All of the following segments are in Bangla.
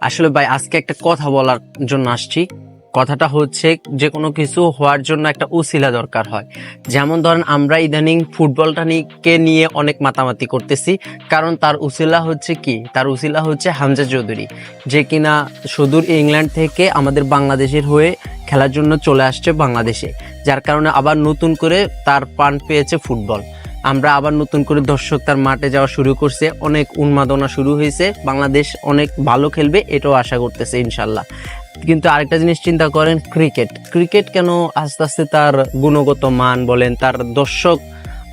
আসলে ভাই, আজকে একটা কথা বলার জন্য আসছি। কথাটা হচ্ছে যে কোনো কিছু হওয়ার জন্য একটা উসিলা দরকার হয়। যেমন ধরেন, আমরা ইদানিং ফুটবলটা নিকে নিয়ে অনেক মাতামাতি করতেছি। কারণ তার উসিলা হচ্ছে কি? তার উসিলা হচ্ছে হামজা চৌধুরী। যে কিনা সুদূর ইংল্যান্ড থেকে আমাদের বাংলাদেশের হয়ে খেলার জন্য চলে আসছে বাংলাদেশে। যার কারণে আবার নতুন করে তার পান পেয়েছে ফুটবল। আমরা আবার নতুন করে দর্শক তার মাঠে যাওয়া শুরু করছে। অনেক উন্মাদনা শুরু হয়েছে। বাংলাদেশ অনেক ভালো খেলবে, এটাও আশা করতেছে ইনশাল্লাহ। কিন্তু আরেকটা জিনিস চিন্তা করেন, ক্রিকেট। ক্রিকেট কেন আস্তে আস্তে তার গুণগত মান বলেন, তার দর্শক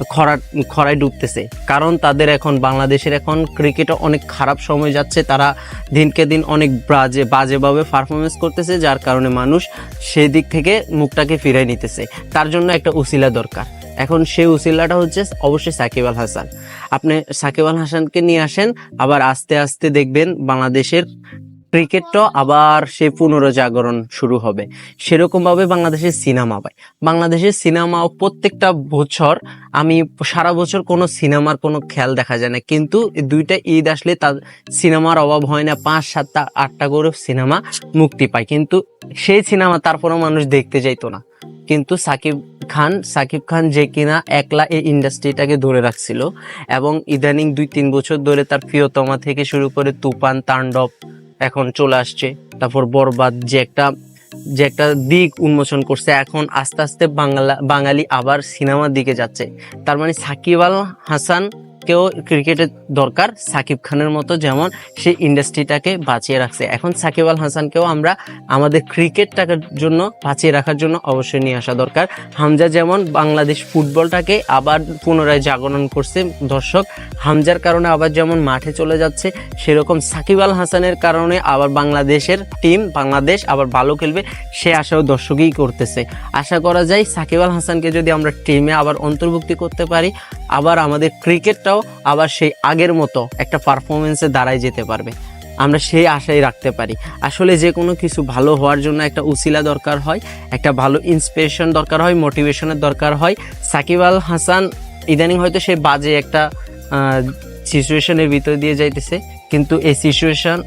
খরা, খরায় ডুবতেছে? কারণ তাদের এখন, বাংলাদেশের এখন ক্রিকেটে অনেক খারাপ সময় যাচ্ছে। তারা দিনকে দিন অনেক বাজে, বাজেভাবে পারফরমেন্স করতেছে, যার কারণে মানুষ সেই দিক থেকে মুখটাকে ফিরাই নিতেছে। তার জন্য একটা উসিলা দরকার। এখন সেই উসিলাটা হচ্ছে অবশ্যই সাকিব আল হাসান। আপনি সাকিব আল হাসানকে নিয়ে আসেন, আবার আস্তে আস্তে দেখবেন বাংলাদেশের ক্রিকেটটা আবার সেই পুনরজাগরণ শুরু হবে। সেরকম ভাবে বাংলাদেশের সিনেমা পায়। বাংলাদেশের সিনেমা প্রত্যেকটা বছর আমি সারা বছর কোনো সিনেমার কোনো খেয়াল দেখা যায় না। কিন্তু দুইটা ঈদ আসলে তার সিনেমার অভাব হয় না, পাঁচ সাতটা, আটটা করে সিনেমা মুক্তি পায়। কিন্তু সেই সিনেমা তারপরেও মানুষ দেখতে যাইতো না। কিন্তু সাকিব খান, সাকিব খান যে কিনা একলা এই ইন্ডাস্ট্রিটাকে ধরে রাখছিল এবং ইদানিং দুই তিন বছর ধরে তার প্রিয়তমা থেকে শুরু করে তুফান, তাণ্ডব এখন চলে আসছে। তারপর বরবাদ যে একটা যে একটা দিক উন্মোচন করছে, এখন আস্তে আস্তে বাংলা, বাঙালি আবার সিনেমার দিকে যাচ্ছে। তার মানে সাকিব আল হাসান কেও ক্রিকেটের দরকার। সাকিব খানের মতো যেমন সেই ইন্ডাস্ট্রিটাকে বাঁচিয়ে রাখছে। এখন সাকিব আল হাসানকেও আমরা আমাদের ক্রিকেটটাকে জন্য বাঁচিয়ে রাখার জন্য অবশ্যই নিয়ে আসা দরকার। হামজা যেমন বাংলাদেশ ফুটবলটাকে আবার পুনরায় জাগরণ করছে দর্শক। হামজার কারণে আবার যেমন মাঠে চলে যাচ্ছে, সেরকম সাকিব আল হাসানের কারণে আবার বাংলাদেশের টিম বাংলাদেশ আবার ভালো খেলবে, সে আশাও দর্শকই করতেছে। আশা করা যায় সাকিব আল হাসানকে যদি আমরা টিমে আবার অন্তর্ভুক্তি করতে পারি আবার আমাদের ক্রিকেটটাও আবার সেই আগের মতো একটা পারফরমেন্সে দাঁড়ায় যেতে পারবে। আমরা সেই আশাই রাখতে পারি। আসলে যে কোনো কিছু ভালো হওয়ার জন্য একটা উসিলা দরকার হয়, একটা ভালো ইন্সপিরেশন দরকার হয় মোটিভেশনের দরকার হয়। সাকিব আল হাসান ইদানিং হয়তো সে বাজে একটা সিচুয়েশনের ভিতর দিয়ে যাইতেছে। কিন্তু এই সিচুয়েশন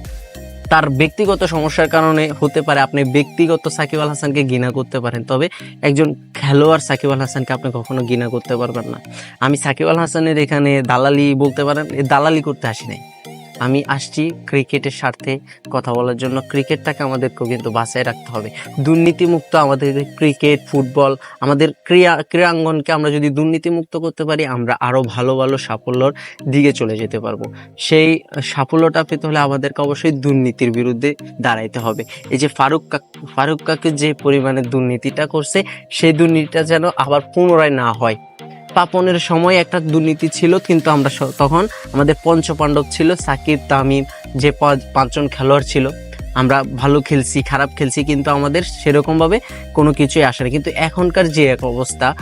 তার ব্যক্তিগত সমস্যার কারণে হতে পারে আপনি ব্যক্তিগত সাকিব আল হাসানকে ঘৃণা করতে পারেন, তবে একজন খেলোয়াড় সাকিব আল হাসানকে আপনি কখনো ঘৃণা করতে পারবেন না। আমি সাকিব আল হাসানের এখানে দালালি বলতে পারেন দালালি করতে আসি নাই। আমি আসছি ক্রিকেটের স্বার্থে কথা বলার জন্য। ক্রিকেটটাকে আমাদেরকেও কিন্তু বাঁচায় রাখতে হবে। দুর্নীতিমুক্ত আমাদের ক্রিকেট, ফুটবল, আমাদের ক্রিয়া, ক্রীড়াঙ্গনকে আমরা যদি দুর্নীতিমুক্ত করতে পারি, আমরা আরও ভালো ভালো সাফল্যর দিকে চলে যেতে পারব। সেই সাফল্যটা পেতে হলে আমাদেরকে অবশ্যই দুর্নীতির বিরুদ্ধে দাঁড়াইতে হবে। এই যে ফারুক কাক, ফারুক কাকে যে পরিমাণে দুর্নীতিটা করছে, সেই দুর্নীতিটা যেন আবার পুনরায় না হয়। পাপনের সময় একটা দুর্নীতি ছিল, কিন্তু আমরা তখন আমাদের পঞ্চপাণ্ডব ছিল, সাকিব, তামিম, যে পাঁচ- পাঁচজন খেলোয়াড় ছিল। আমরা ভালো খেলছি, খারাপ খেলছি, কিন্তু আমাদের সেরকমভাবে কোনো কিছুই আসে না কিন্তু এখনকার যে এক অবস্থা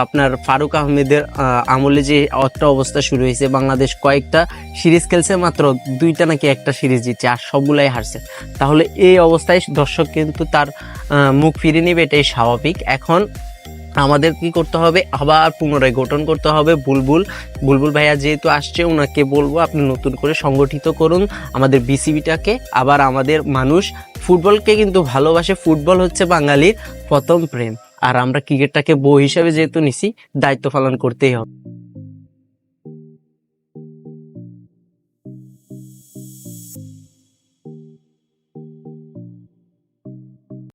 আপনার ফারুক আহমেদের আমলে যে একটা অবস্থা শুরু হয়েছে, বাংলাদেশ কয়েকটা সিরিজ খেলছে, মাত্র দুইটা নাকি একটা সিরিজ জিতছে, আর সবগুলাই হারছে। তাহলে এই অবস্থায় দর্শক কিন্তু তার মুখ ফিরে নেবে, এটাই স্বাভাবিক। এখন আমাদের কি করতে হবে? আবার পুনরায় গঠন করতে হবে। বুলবুল বুলবুল ভাইয়া যেহেতু আসছে ওনাকে বলব আপনি নতুন করে সংগঠিত করুন। আমাদের বিসিবিটাকে, আবার আমাদের মানুষ ফুটবলকে কিন্তু ভালোবাসে। ফুটবল হচ্ছে বাঙালির প্রথম প্রেম। আর আমরা ক্রিকেটটাকে বই হিসাবে যেহেতু নিছি, দায়িত্ব পালন করতেই হবে।